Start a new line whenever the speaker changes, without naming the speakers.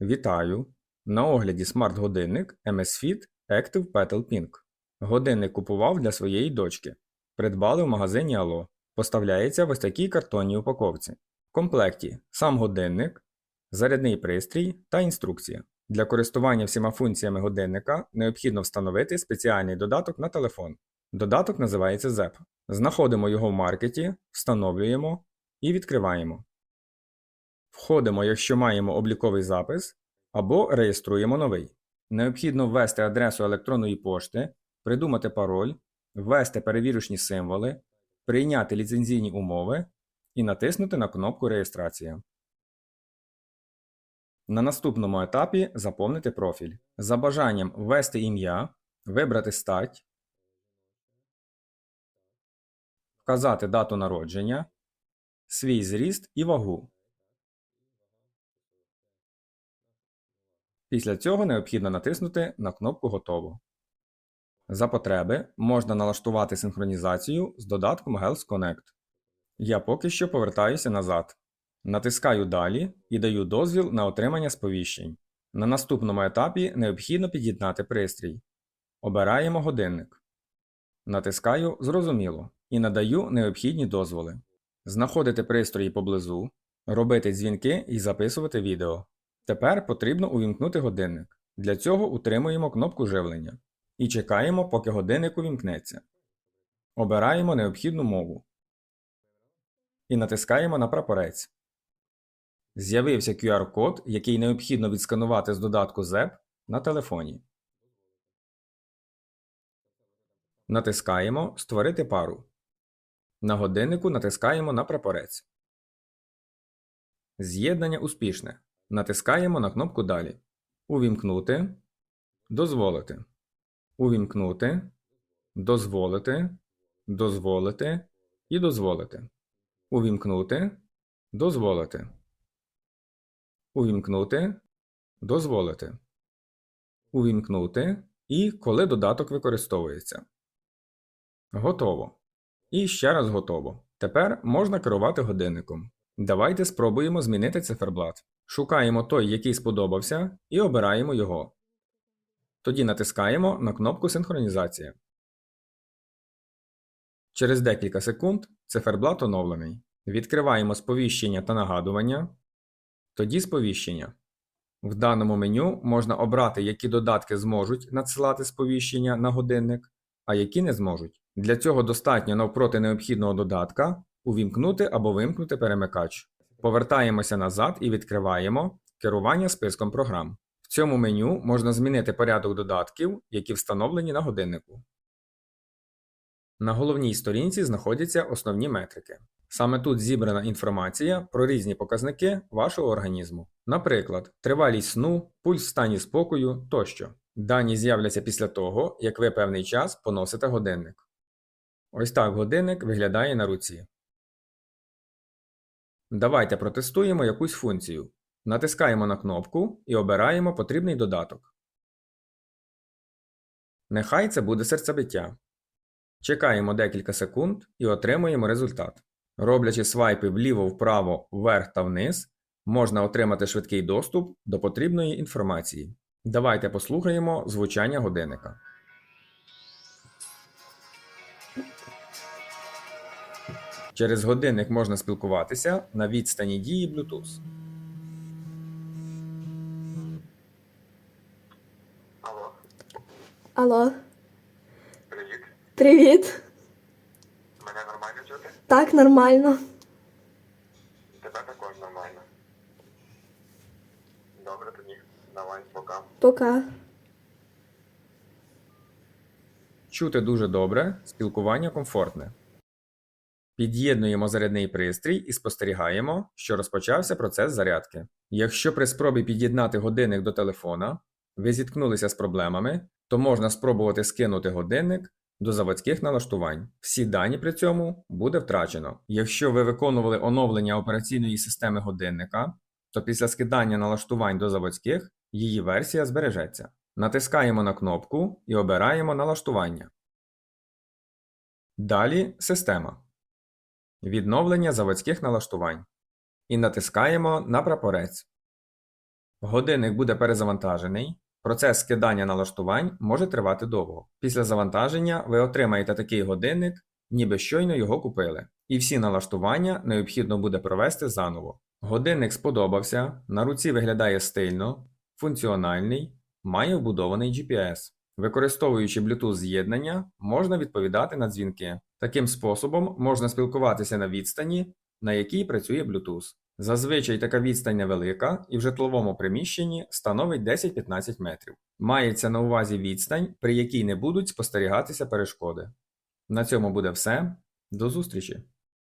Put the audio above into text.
Вітаю! На огляді смарт-годинник MSFit Active Petal Pink. Годинник купував для своєї дочки. Придбали в магазині Ало. Поставляється в ось такій картонній упаковці. В комплекті сам годинник, зарядний пристрій та інструкція. Для користування всіма функціями годинника необхідно встановити спеціальний додаток на телефон. Додаток називається ZEP. Знаходимо його в маркеті, встановлюємо і відкриваємо. Входимо, якщо маємо обліковий запис, або реєструємо новий. Необхідно ввести адресу електронної пошти, придумати пароль, ввести перевірочні символи, прийняти ліцензійні умови і натиснути на кнопку Реєстрація. На наступному етапі заповнити профіль. За бажанням ввести ім'я, вибрати стать, вказати дату народження, свій зріст і вагу. Після цього необхідно натиснути на кнопку Готово. За потреби можна налаштувати синхронізацію з додатком Health Connect. Я поки що повертаюся назад. Натискаю Далі і даю дозвіл на отримання сповіщень. На наступному етапі необхідно під'єднати пристрій. Обираємо годинник. Натискаю Зрозуміло і надаю необхідні дозволи. Знаходити пристрої поблизу, робити дзвінки і записувати відео. Тепер потрібно увімкнути годинник. Для цього утримуємо кнопку живлення і чекаємо, поки годинник увімкнеться. Обираємо необхідну мову і натискаємо на прапорець. З'явився QR-код, який необхідно відсканувати з додатку ZEP на телефоні. Натискаємо Створити пару. На годиннику натискаємо на прапорець. З'єднання успішне. Натискаємо на кнопку Далі. Увімкнути. Дозволити. Увімкнути. Дозволити. Дозволити. І дозволити. Увімкнути. Дозволити. Увімкнути. Дозволити. Увімкнути. І коли додаток використовується. Готово. І ще раз готово. Тепер можна керувати годинником. Давайте спробуємо змінити циферблат. Шукаємо той, який сподобався, і обираємо його. Тоді натискаємо на кнопку Синхронізація. Через декілька секунд циферблат оновлений. Відкриваємо сповіщення та нагадування. Тоді сповіщення. В даному меню можна обрати, які додатки зможуть надсилати сповіщення на годинник, а які не зможуть. Для цього достатньо навпроти необхідного додатка увімкнути або вимкнути перемикач. Повертаємося назад і відкриваємо керування списком програм. В цьому меню можна змінити порядок додатків, які встановлені на годиннику. На головній сторінці знаходяться основні метрики. Саме тут зібрана інформація про різні показники вашого організму, наприклад, тривалість сну, пульс в стані спокою тощо. Дані з'являться після того, як ви певний час поносите годинник. Ось так годинник виглядає на руці. Давайте протестуємо якусь функцію. Натискаємо на кнопку і обираємо потрібний додаток. Нехай це буде серцебиття. Чекаємо декілька секунд і отримуємо результат. Роблячи свайпи вліво-вправо, вверх та вниз, можна отримати швидкий доступ до потрібної інформації. Давайте послухаємо звучання годинника. Через годинник можна спілкуватися на відстані дії Bluetooth.
Алло,
Алло,
привіт.
привіт.
Мене нормально чути?
Так, нормально.
Тебе також нормально. Добре тоді. Давай, пока.
Пока.
Чути дуже добре, спілкування комфортне. Під'єднуємо зарядний пристрій і спостерігаємо, що розпочався процес зарядки. Якщо при спробі під'єднати годинник до телефона ви зіткнулися з проблемами, то можна спробувати скинути годинник до заводських налаштувань. Всі дані при цьому буде втрачено. Якщо ви виконували оновлення операційної системи годинника, то після скидання налаштувань до заводських її версія збережеться. Натискаємо на кнопку і обираємо налаштування. Далі система. Відновлення заводських налаштувань. І натискаємо на прапорець. Годинник буде перезавантажений. Процес скидання налаштувань може тривати довго. Після завантаження ви отримаєте такий годинник, ніби щойно його купили. І всі налаштування необхідно буде провести заново. Годинник сподобався, на руці виглядає стильно, функціональний, має вбудований GPS. Використовуючи Bluetooth з'єднання, можна відповідати на дзвінки. Таким способом можна спілкуватися на відстані, на якій працює Bluetooth. Зазвичай така відстань невелика і в житловому приміщенні становить 10-15 метрів. Мається на увазі відстань, при якій не будуть спостерігатися перешкоди. На цьому буде все. До зустрічі!